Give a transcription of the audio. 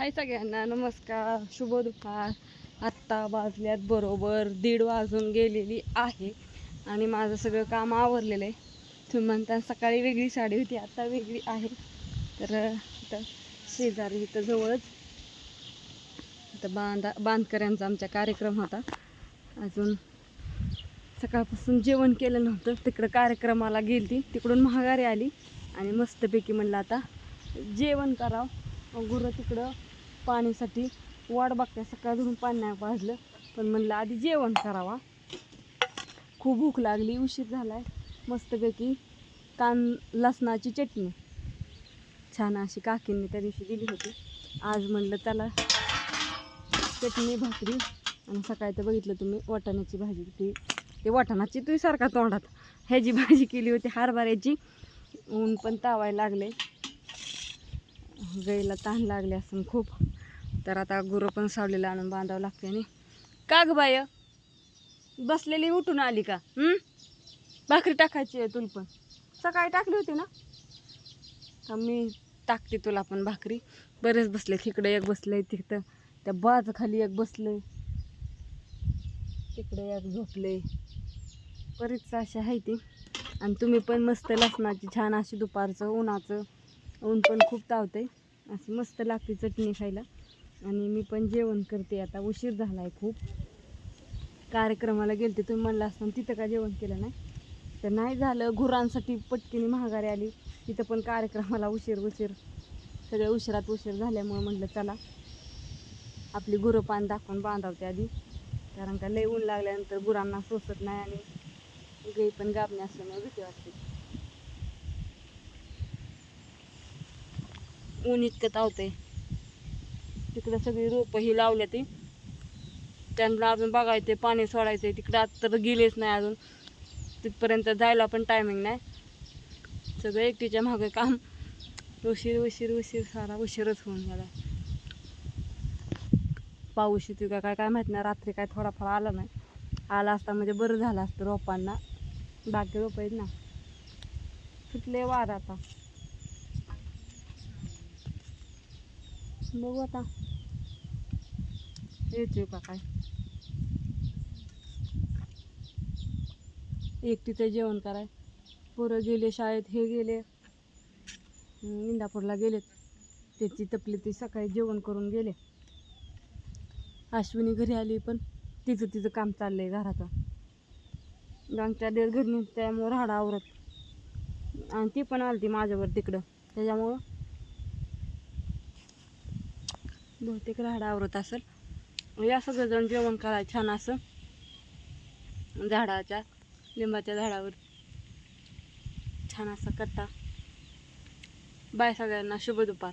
हाय सगळ्यांना नमस्कार. शुभ दुपार. आत्ता वाजल्यात बरोबर दीड वाजून गेलेली आहे आणि माझं सगळं काम आवरलेलं आहे. तुम्ही म्हणता सकाळी वेगळी साडी होती आत्ता वेगळी आहे. तर इथं शेजारी इथं जवळच इथं बांधा बांधकऱ्यांचा आमचा कार्यक्रम होता. अजून सकाळपासून जेवण केलं नव्हतं. तिकडं कार्यक्रमाला गेलती. तिकडून महागारी आली आणि मस्तपैकी म्हणलं आता जेवण करावं. गुरं तिकडं पाणीसाठी वाट बघताय सकाळ धरून पाणी नाही पाजलं पण म्हणलं आधी जेवण करावा. खूप भूक लागली उशीर झालाय मस्तपैकी कान लसणाची चटणी. छान अशी काकींनी त्या दिवशी दिली होती. आज म्हणलं त्याला चटणी भाकरी आणि सकाळी तर बघितलं तुम्ही वाटाण्याची भाजी ती ते वाटाणाची तुम्ही सारखा तोंडात ह्याची भाजी केली होती हरभऱ्याची. ऊन पण तावायला लागले गाईला ताण लागले असं खूप. तर आता गुरं पण सावलेला आणून बांधावं लागते आणि का ग बाय बसलेली उठून आली का? भाकरी टाकायची आहे तुला पण. सकाळी टाकली होती ना? मी टाकते तुला पण भाकरी. बरेच बसले इकडं एक बसले तिकडं त्या बाज खाली एक बसले. तिकडे एक झोपले. बरीच अशी आहे ती. आणि तुम्ही पण मस्त लसणाची छान अशी दुपारचं उन्हाचं ऊन पण खूप तावते अशी मस्त लागते चटणी खायला. आणि मी पण जेवण करते आता. उशीर झाला आहे खूप. कार्यक्रमाला गेलते तुम्ही म्हणलं असताना तिथं का जेवण केलं नाही? तर नाही झालं. गुरांसाठी पटकीने महागारी आली. तिथं पण कार्यक्रमाला उशीर उशीर. सगळ्या उशिरात उशीर झाल्यामुळं म्हटलं चला. आपली गुरं पान दाखवून बांधावते आधी. कारण का लई ऊन लागल्यानंतर गुरांना सोसत नाही आणि गाई पण गाबणे असल्यामुळे भीती वाटते. ऊन इतकं तावते तिकडं सगळी रोपं ही लावल्या ती. त्यांना अजून बघायचे पाणी सोडायचे तिकडं आता तर गेलेच नाही अजून. तिथपर्यंत जायला पण टायमिंग नाही. सगळं एकटीच्या मागे काम. उशीर उशीर उशीर. सारा उशीरच होऊन गेला पाऊस येतो का काय काय माहीत नाही. रात्री काय थोडाफार आला नाही. आला असता म्हणजे बरं झालं असतं रोपांना. बाकी रोप आहेत ना. सुटले वार आता. बघू आता येतोय का काय एकटीचं जेवण कराय पोरं गेले शाळेत हे गेले इंदापूरला गेलेत त्याची तपली ती सकाळी जेवण करून गेले अश्विनी घरी आली पण तिचं तिचं काम चाललं आहे घराचं आमच्या दिवस घरी त्यामुळं राहाडा आवरत आणि ती पण आली ती माझ्यावर तिकडं त्याच्यामुळं बहुतेक राहाडा आवरत असेल. या सगळेजण जेवण करायचं छान असं झाडाच्या लिंबाच्या झाडावर छान असा कट्टा बाय सगळ्यांना शुभ दुपार.